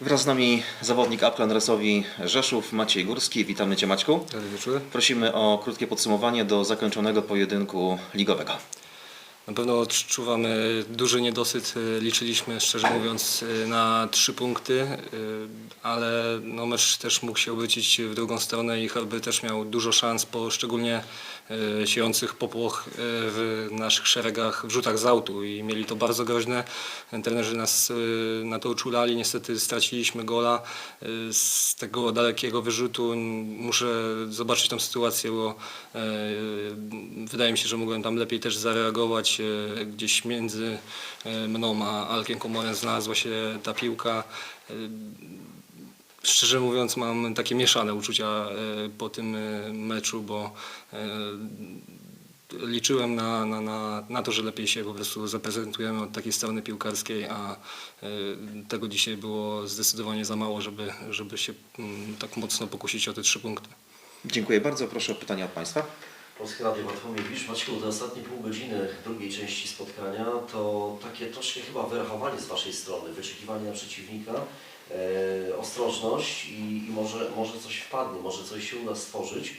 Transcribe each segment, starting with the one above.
Wraz z nami zawodnik Aplan Resowi Rzeszów, Maciej Górski. Witamy Cię Maćku. Dobry wieczór. Prosimy o krótkie podsumowanie do zakończonego pojedynku ligowego. Na pewno odczuwamy duży niedosyt. y, Liczyliśmy, szczerze mówiąc, y, na trzy punkty, y, ale no mecz też mógł się obrócić w drugą stronę i Herby też miał dużo szans, po szczególnie siejących popłoch w naszych szeregach, w rzutach z autu i mieli to bardzo groźne. Trenerzy nas na to uczulali, niestety straciliśmy gola z tego dalekiego wyrzutu. Muszę zobaczyć tą sytuację, bo wydaje mi się, że mogłem tam lepiej też zareagować. Gdzieś między y, mną a Alkiem Komorem znalazła się ta piłka. Y, Szczerze mówiąc, mam takie mieszane uczucia y, po tym meczu, bo liczyłem na, na, na, na to, że lepiej się po prostu zaprezentujemy od takiej strony piłkarskiej, a tego dzisiaj było zdecydowanie za mało, żeby, żeby się mm, tak mocno pokusić o te trzy punkty. Dziękuję bardzo. Proszę o pytania od Państwa. Polskie Radio Bartłomiej Wisz. Maćku, te ostatnie pół godziny drugiej części spotkania to takie troszkę chyba wyrachowanie z Waszej strony, wyczekiwanie na przeciwnika, e, ostrożność i, i może, może coś wpadnie, może coś się uda stworzyć.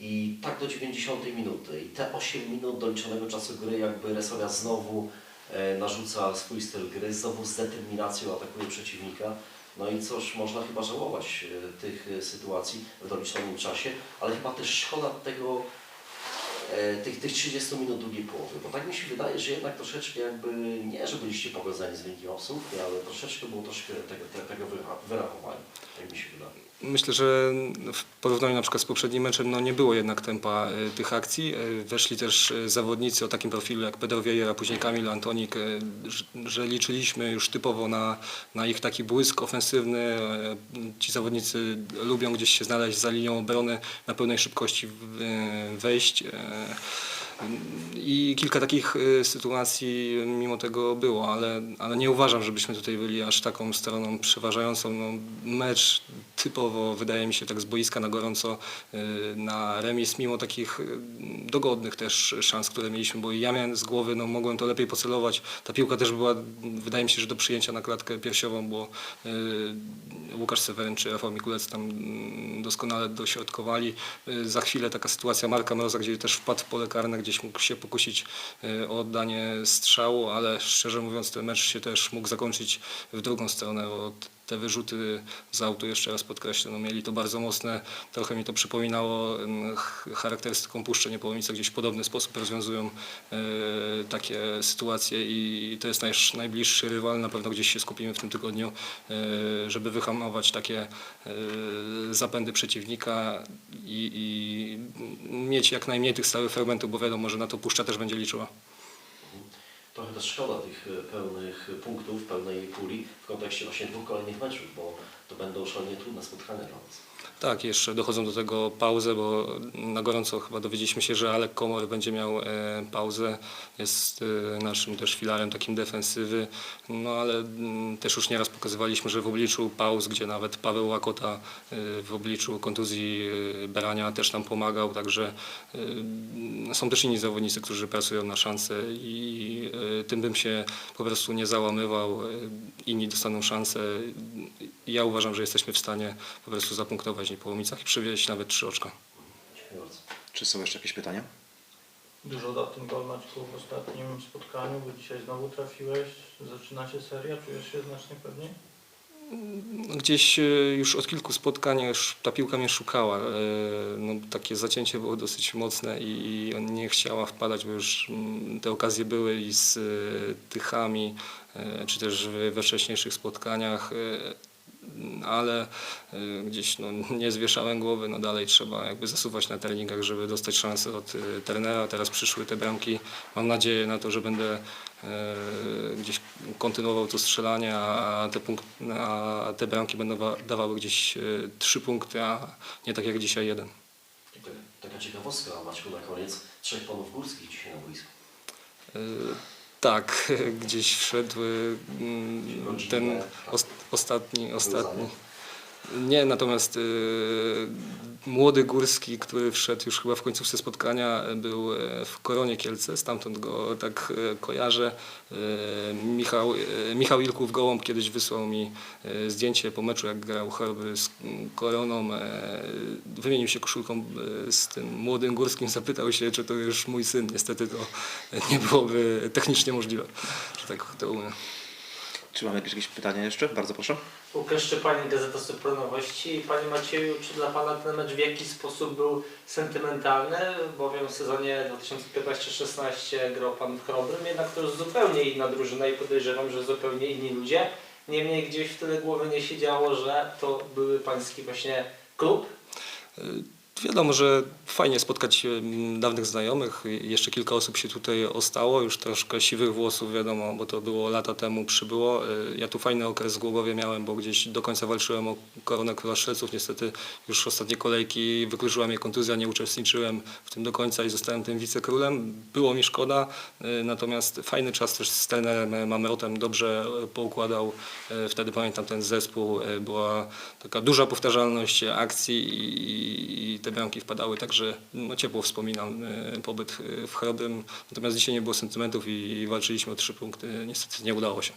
I tak do 90 minuty. I te 8 minut doliczonego czasu gry jakby Resowia znowu e, narzuca swój styl gry, znowu z determinacją atakuje przeciwnika. No i cóż, można chyba żałować e, tych e, sytuacji w doliczonym czasie, ale chyba też szkoda tego tych, tych 30 minut drugiej połowy, bo tak mi się wydaje, że jednak troszeczkę jakby, nie że byliście pogodzeni z wynikiem absolutnie, ale troszeczkę było troszkę tego, te- tego wyra- wyrachowania, tak mi się wydaje. Myślę, że w porównaniu na przykład z poprzednim meczem no nie było jednak tempa y, tych akcji. Y, Weszli też zawodnicy o takim profilu jak Pedro Vieira, później Kamil Antonik, że- liczyliśmy już typowo na, na ich taki błysk ofensywny. Ci zawodnicy lubią gdzieś się znaleźć za linią obrony, na pełnej szybkości wejść. I kilka takich y, sytuacji mimo tego było, ale, ale nie uważam, żebyśmy tutaj byli aż taką stroną przeważającą. No, mecz typowo, wydaje mi się, tak z boiska na gorąco y, na remis, mimo takich y, dogodnych też szans, które mieliśmy, bo ja miałem z głowy, no mogłem to lepiej pocelować. Ta piłka też była, wydaje mi się, że do przyjęcia na klatkę piersiową, bo y, Łukasz Seweryn czy Rafał Mikulec tam mm, doskonale dośrodkowali. Y, Za chwilę taka sytuacja Marka Mroza, gdzie też wpadł w pole karne, gdzieś mógł się pokusić y, o oddanie strzału, ale szczerze mówiąc ten mecz się też mógł zakończyć w drugą stronę, te wyrzuty z autu, jeszcze raz podkreślę, no mieli to bardzo mocne. Trochę mi to przypominało ch- charakterystyką Puszczy Niepołomice, gdzieś w podobny sposób rozwiązują e, takie sytuacje i to jest nasz najbliższy rywal. Na pewno gdzieś się skupimy w tym tygodniu, e, żeby wyhamować takie e, zapędy przeciwnika i, i mieć jak najmniej tych stałych fragmentów, bo wiadomo, że na to Puszcza też będzie liczyła. Trochę też szkoda tych e, pełnych punktów, pełnej puli w kontekście właśnie dwóch kolejnych meczów, bo to będą szalenie trudne spotkania dla nas. Tak, jeszcze dochodzą do tego pauzę, bo na gorąco chyba dowiedzieliśmy się, że Alek Komor będzie miał e, pauzę. Jest e, naszym też filarem takim defensywy. No ale mm, też już nieraz pokazywaliśmy, że w obliczu pauz, gdzie nawet Paweł Łakota e, w obliczu kontuzji e, Berania też nam pomagał, także e, są też inni zawodnicy, którzy pracują na szanse i e, tym bym się po prostu nie załamywał. E, Inni dostaną szansę. Ja uważam, że jesteśmy w stanie po prostu zapunktować w Niepołomicach i przywieźć nawet trzy oczka. Dziękuję bardzo. Czy są jeszcze jakieś pytania? Dużo dał ten gol Maćku w ostatnim spotkaniu, bo dzisiaj znowu trafiłeś. Zaczyna się seria, czujesz się znacznie pewniej? Gdzieś e, już od kilku spotkań już ta piłka mnie szukała. E, No, takie zacięcie było dosyć mocne i, on nie chciała wpadać, bo już mm, te okazje były i z e, Tychami, czy też we wcześniejszych spotkaniach. Ale e, gdzieś no, nie zwieszałem głowy, no dalej trzeba jakby zasuwać na treningach, żeby dostać szansę od e, trenera. Teraz przyszły te bramki. Mam nadzieję na to, że będę e, gdzieś kontynuował to strzelanie, a te, punkt, a te bramki będą wa- dawały gdzieś trzy punkty, a nie tak jak dzisiaj jeden. Taka, ciekawostka, Maćku, na koniec. Trzech panów górskich dzisiaj na boisku. Tak, gdzieś wszedł mm, ten os, ostatni, ostatni. Nie, natomiast y, młody Górski, który wszedł już chyba w końcówce spotkania, był e, w Koronie Kielce, stamtąd go tak e, kojarzę. E, Michał, e, Michał Ilków Gołąb kiedyś wysłał mi e, zdjęcie po meczu, jak grał choroby z Koroną. E, Wymienił się koszulką e, z tym młodym Górskim, zapytał się, czy to już mój syn. Niestety to nie byłoby technicznie możliwe, że tak to umiem. Czy mamy jakieś, jakieś pytania jeszcze? Bardzo proszę. Łukasz Szczepanik, Gazeta Supranowości. Panie Macieju, czy dla Pana ten mecz w jakiś sposób był sentymentalny? Bowiem w sezonie 2015-16 grał Pan w Chrobrym, jednak to już zupełnie inna drużyna i podejrzewam, że zupełnie inni ludzie. Niemniej gdzieś w tyle głowy nie siedziało, że to były Pański właśnie klub. Wiadomo, że fajnie spotkać mm, dawnych znajomych. Jeszcze kilka osób się tutaj ostało, już troszkę siwych włosów, wiadomo, bo to było lata temu przybyło. Y, Ja tu fajny okres w Głogowie miałem, bo gdzieś do końca walczyłem o koronę króla strzelców. Niestety już ostatnie kolejki wykluczyła mnie kontuzja, nie uczestniczyłem w tym do końca i zostałem tym wicekrólem. Było mi szkoda, y, natomiast fajny czas też z trenerem Mamrotem dobrze poukładał. Wtedy pamiętam ten zespół, była taka duża powtarzalność akcji i, i te bramki wpadały, także no, ciepło wspominam y, pobyt y, w Chorobym. Natomiast dzisiaj nie było sentymentów i walczyliśmy o trzy punkty. Niestety nie udało się.